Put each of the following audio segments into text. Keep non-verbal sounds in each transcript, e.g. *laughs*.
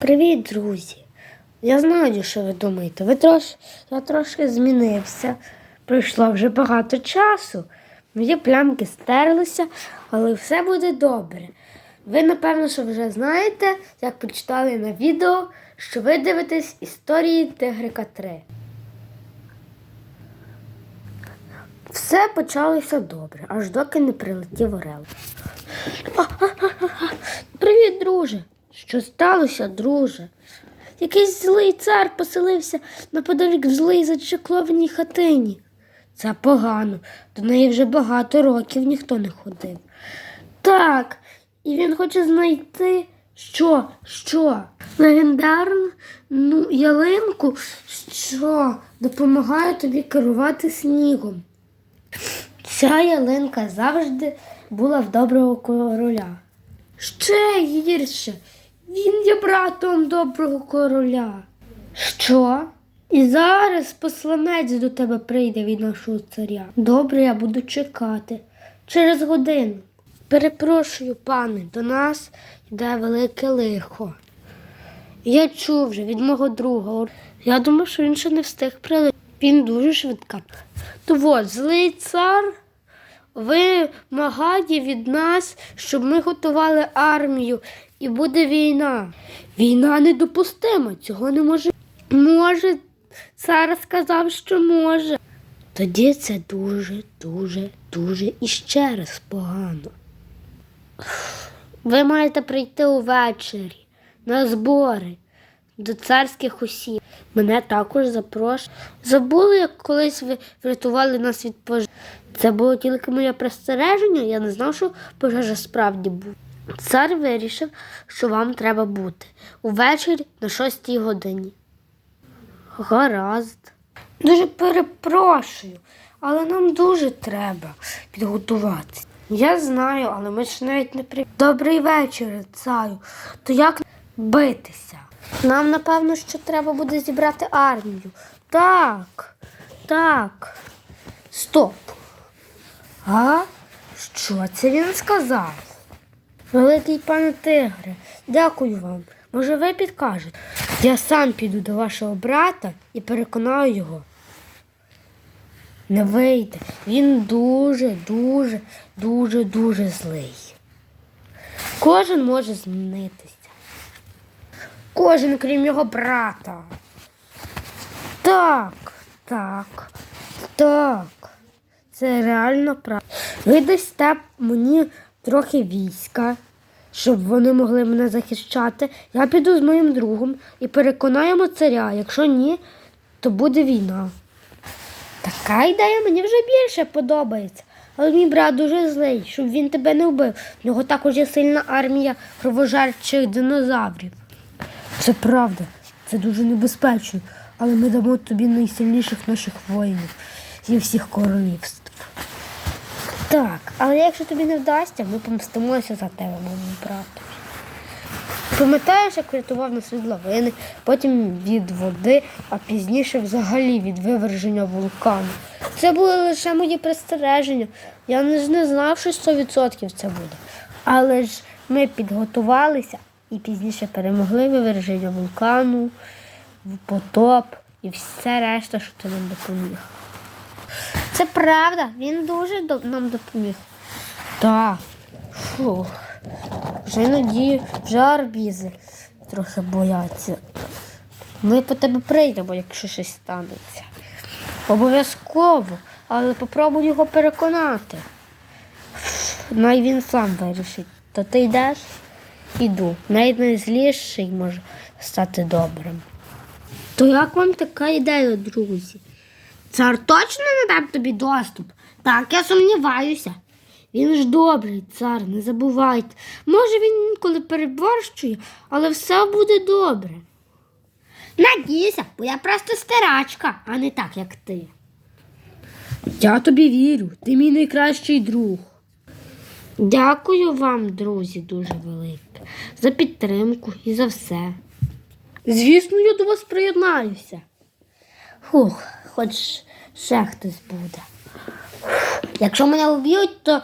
Привіт, друзі! Я знаю, що ви думаєте. Ви трош... Я трошки змінився. Пройшло вже багато часу. Мої плямки стерлися, але все буде добре. Ви, напевно, що вже знаєте, як прочитали на відео, що ви дивитесь історії Тигрика 3. Все почалося добре, аж доки не прилетів Орел. *laughs* Привіт, друже. Що сталося, друже? Якийсь злий цар поселився неподалік в злій зачеклованій хатині. Це погано. До неї вже багато років ніхто не ходив. Так, і він хоче знайти що? Що? Легендарну ну, ялинку, що допомагає тобі керувати снігом. Ця ялинка завжди була в доброго короля. Ще гірше. Він є братом доброго короля. Що? І зараз посланець до тебе прийде від нашого царя. Добре, я буду чекати. Через годину. Перепрошую, пане, до нас йде велике лихо. Я чув вже від мого друга. Я думав, що він ще не встиг прилетіти. Він дуже швидка. То от, злий цар вимагає від нас, щоб ми готували армію, і буде війна. Війна недопустима, цього не може. Може, цар сказав, що може. Тоді це дуже, дуже, дуже і ще раз погано. Ви маєте прийти увечері на збори до царських осіб. Мене також запрошують. Забули, як колись ви врятували нас від пожежі. Це було тільки моє пристереження, я не знав, що пожежа справді була. Цар вирішив, що вам треба бути увечері на шостій годині. Гаразд. Дуже перепрошую, але нам дуже треба підготуватися. Я знаю, але ми ж навіть не при. Добрий вечір, царю. То як битися? Нам, напевно, що треба буде зібрати армію. Так, так. Стоп. А? Що це він сказав? Великий пане тигре, дякую вам. Може, ви підкажете? Я сам піду до вашого брата і переконаю його. Не вийде. Він дуже, дуже, дуже, дуже злий. Кожен може змінитися. Кожен, крім його брата. Так, так, так. Це реально правда. Ви дасте мені трохи війська, щоб вони могли мене захищати. Я піду з моїм другом і переконаємо царя. Якщо ні, то буде війна. Така ідея мені вже більше подобається. Але мій брат дуже злий, щоб він тебе не вбив. В нього також є сильна армія кровожерчих динозаврів. Це правда, це дуже небезпечно, але ми дамо тобі найсильніших наших воїнів зі всіх королівств. Так, але якщо тобі не вдасться, ми помстимося за тебе, моєму брату. Пам'ятаєш, як врятував нас від лавини, потім від води, а пізніше взагалі від виверження вулкану. Це були лише мої пристереження. Я не, ж не знав, що 100% це буде. Але ж ми підготувалися і пізніше перемогли виверження вулкану, потоп і все решта, що ти нам допоміг. Це правда, він дуже нам допоміг. Так. Фух. Вже іноді вже арбізи трохи бояться. Ми по тебе прийдемо, якщо щось станеться. Обов'язково, але попробуй його переконати. Най він сам вирішить. То ти йдеш? Іду. Навіть найзліший може стати добрим. То як вам така ідея, друзі? Цар точно не дав тобі доступ? Так, я сумніваюся. Він ж добрий, цар, не забувайте. Може, він інколи переборщує, але все буде добре. Надійся, бо я просто старачка, а не так, як ти. Я тобі вірю, ти мій найкращий друг. Дякую вам, друзі, дуже велике, за підтримку і за все. Звісно, я до вас приєднаюся. Фух, хоч ще хтось буде. Якщо мене вб'ють, то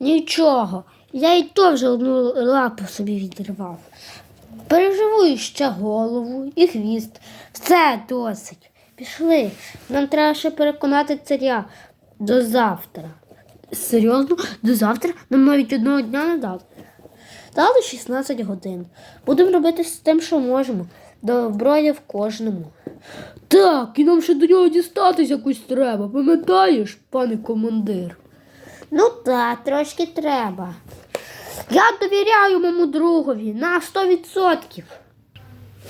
нічого. Я і то вже одну лапу собі відірвав. Переживу ще голову і хвіст. Все досить. Пішли. Нам треба ще переконати царя до завтра. Серйозно, до завтра нам навіть одного дня не дали. Дали 16 годин. Будемо робити з тим, що можемо. Добро є в кожному. Так, і нам ще до нього дістатись якось треба, пам'ятаєш, пане командир? Ну так, трошки треба. Я довіряю моєму другові на 100%.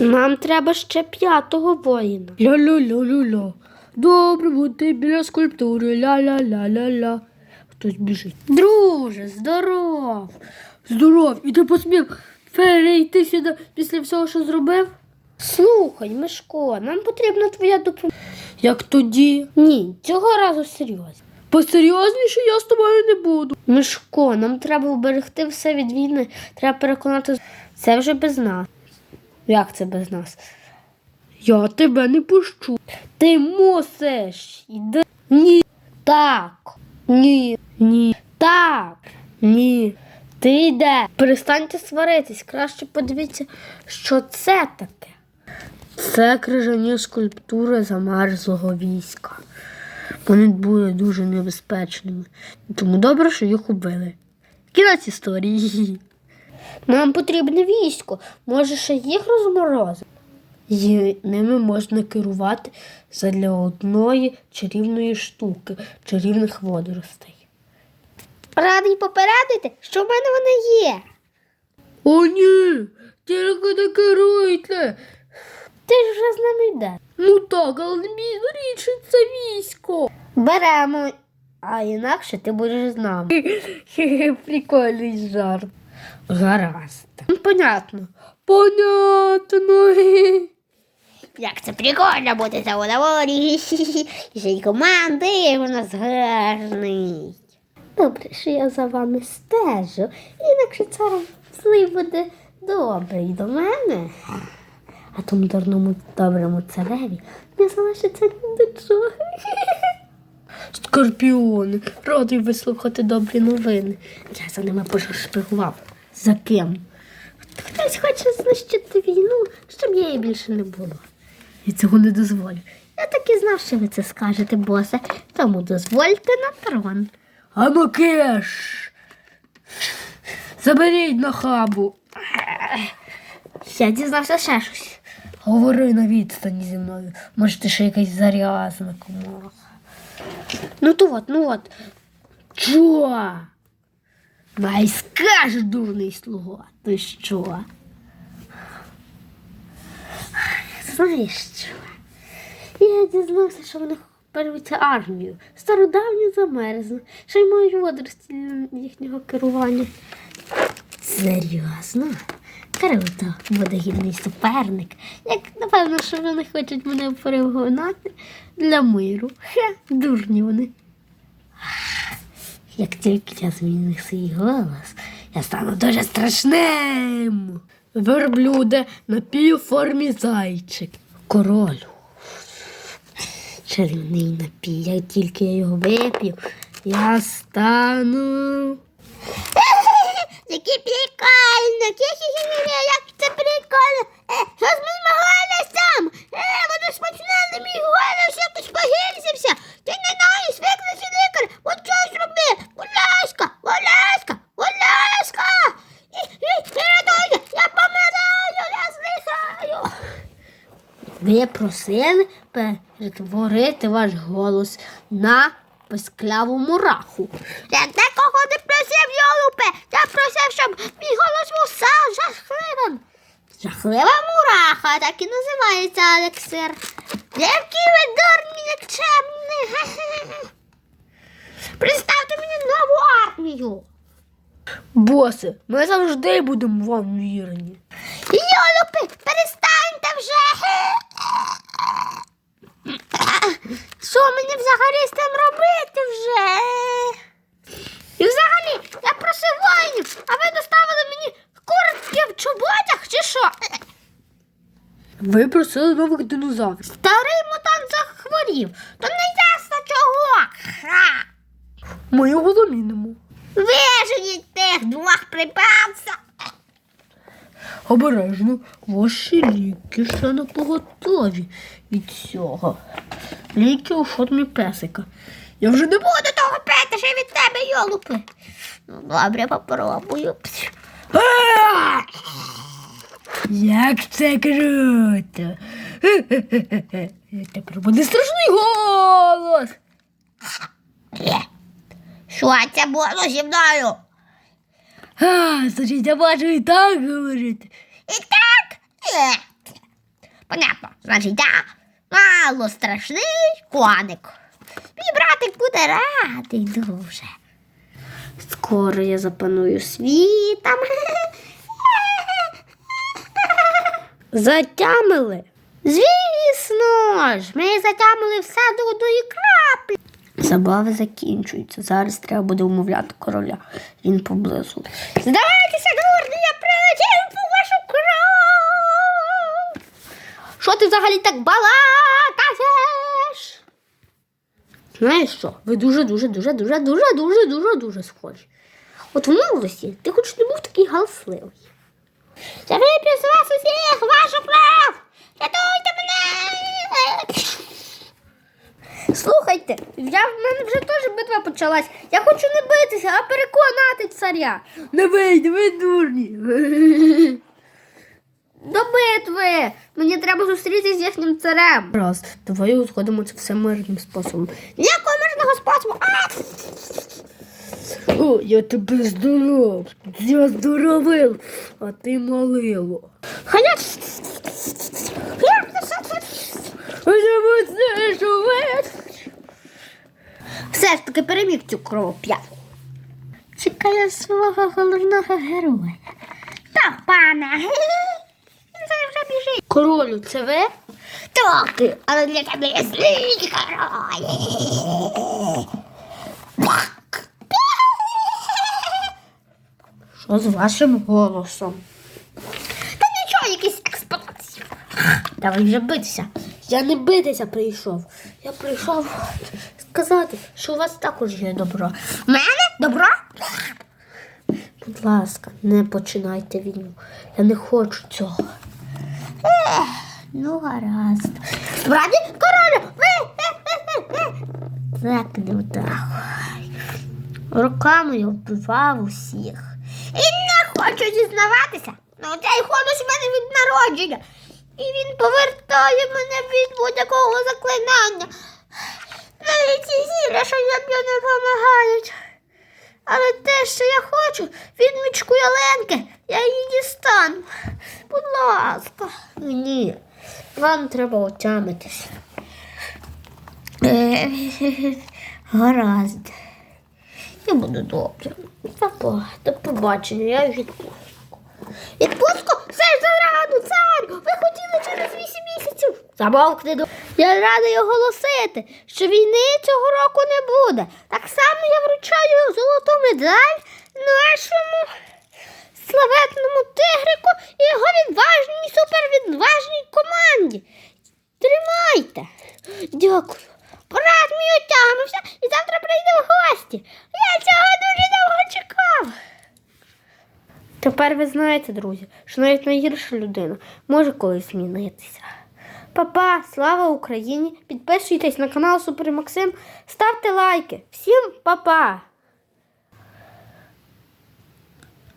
Нам треба ще п'ятого воїна. Ля-ля-ля-ля-ля. Добре бути біля скульптури. Ля-ля-ля-ля-ля. Хтось біжить. Друже, здоров. Здоров. І ти посмів перейти сюди після всього, що зробив? Слухай, Мишко, нам потрібна твоя допомога. Як тоді? Ні, цього разу серйозно. Посерйозніше я з тобою не буду. Мишко, нам треба вберегти все від війни. Треба переконати. Це вже без нас. Як це без нас? Я тебе не пущу. Ти мусиш. Іди. Ні. Так. Ні. Ні. Так. Ні. Ти йде. Перестаньте сваритись. Краще подивіться, що це таке. Це крижані скульптури замерзлого війська. Вони були дуже небезпечними. Тому добре, що їх убили. Кінець історії. *laughs* Нам потрібне військо. Може, ще їх розморозити? І ними можна керувати задля одної чарівної штуки, чарівних водоростей. Радий попередити, що в мене вони є. О, ні, тільки не керуйте. Ти ж вже з нами йде. Ну так, але мій річ це військо. Беремо. А інакше ти будеш з нами. *laughs* Прикольний жарт. Гаразд. Ну, Понятно. Понятно. *laughs* Як це прикольно бути за водоворі. І ще й команди у нас гарний. Добре, що я за вами стежу. Інакше цар злий буде добрий до мене. А тому дурному доброму цареві не залишиться ні до чого. *laughs* Скорпіони, радий вислухати добрі новини. Я за ними пошпигував. За ким? Хтось хоче знищити війну, щоб її більше не було. Я цього не дозволю. Я так і знав, що ви це скажете, босе, тому дозвольте на трон. А Макеш! Заберіть на хабу. Я дізнався ще щось. Говори на відстані зі мною. Може, ти ще якась зарязна комора. Ну то от, ну от. Чо? Най скаже, дурний слуга. Ти що? Знаєш що? Я дізнався, що вони беруться армію. Стародавню замерзну. Ще й мають водорості їхнього керування. Серйозно? Круто, буде гідний суперник. Як напевно, що вони хочуть мене перегонати для миру. Хе, дурні вони. Як тільки я змінив свій голос, я стану дуже страшним. Верблюде на півформі зайчик. Королю. Чарівний напій, як тільки я його вип'ю, я стану. Які прикольно! Хі-хі-хі-хі, Як це прикольно! Е, що з моїм голосом? Е, воно смачне мій голос якось погіршився! Ти не знаєш, викличе лікар! От що зроби! Будь ласка, будь ласка, будь ласка! І, і, і рятуйте! Я помираю, я здихаю! Ви просили перетворити ваш голос на пискляву мураху. Я такого не просив, Йолупе! Я просив, щоб мій голос був сам жахливим. Жахлива мураха, так і називається елексир. Які ви дурні нікчемні. *laughs* Представте мені нову армію. Босе, ми завжди будемо вам вірні. Йолупи, перестаньте вже. *laughs* Що мені взагалі з цим робити вже? І взагалі, я просив воїнів, а ви доставили мені куртки в чоботях чи що? Ви просили нових динозаврів. Старий мутант захворів, то не ясно чого. Ха! Ми його замінимо. Виженіть тих двох припавця. Обережно, ваші ліки ще не поготові від цього. Ліки у формі песика. Я вже не буду того пити, ще від тебе йолупи. Ну, добре, попробую. Як це круто! *laughs* Тепер буде страшний голос. Що це було зі мною? А, значить, я бачу і так говорити. І так? Е. Понятно. Значить, я мало страшний коник. Мій братик буде радий дуже. Скоро я запаную світом. Затямили. Звісно ж, ми затямили все до одної краплі. Забави закінчуються. Зараз треба буде умовляти короля. Він поблизу. Здавайтеся, дурні, я прилетів по вашу кров. Що ти взагалі так балакаєш? Знаєш що? Ви дуже, дуже, дуже, дуже, дуже, дуже, дуже, дуже схожі. От в молодості ти хоч не був такий галасливий. Я вип'ю з вас усіх вашу кров. Рятуйте мене. Слухайте, я, в мене вже теж битва почалась. Я хочу не битися, а переконати царя. Не вийде, ви дурні. До битви! Мені треба зустрітися з їхнім царем. Раз, давай узгодимо це все мирним способом. Ніякого мирного способу. А! О, я тебе здоров. Я здоровив, а ти малило. Ханя. Все ж таки переміг цю кровоп'ятку. Чекаю свого головного героя. Пане. *laughs* Він зараз вже біжить. Королю, це ви? Так, але для тебе є злий король. *laughs* Що з вашим голосом? Та нічого, якісь експонації. Давай вже битися. Я не битися прийшов. Я прийшов сказати, що у вас також є добро. В мене добро? Будь ласка, не починайте війну. Я не хочу цього. Ну, гаразд. Справді, королю, Так не вдахай. Роками я вбивав усіх. І не хочу зізнаватися. Ну, цей ходиш в мене від народження. І він повертає мене від будь-якого заклинання. Навіть ці зілля, що я б'ю, не допомагають. Але те, що я хочу, відмічку Яленки, я її дістану. Будь ласка. Ні, вам треба отямитися. Е, Гаразд. Я буду добре. Папа, до побачення, я відпустку. Відпустку? Все ж зарано, царю! Ви хотіли через вісім місяців. Замовкни до. Я радий оголосити, що війни цього року не буде. Так само я вручаю золоту медаль нашому славетному тигрику і його відважній супервідважній команді. Тримайте. Дякую. Брат мій отягнувся і завтра прийде в гості. Я цього дуже довго чекав. Тепер ви знаєте, друзі, що навіть найгірша людина може колись змінитися. Папа, слава Україні! Підписуйтесь на канал Супер Максим, ставте лайки. Всім па-па!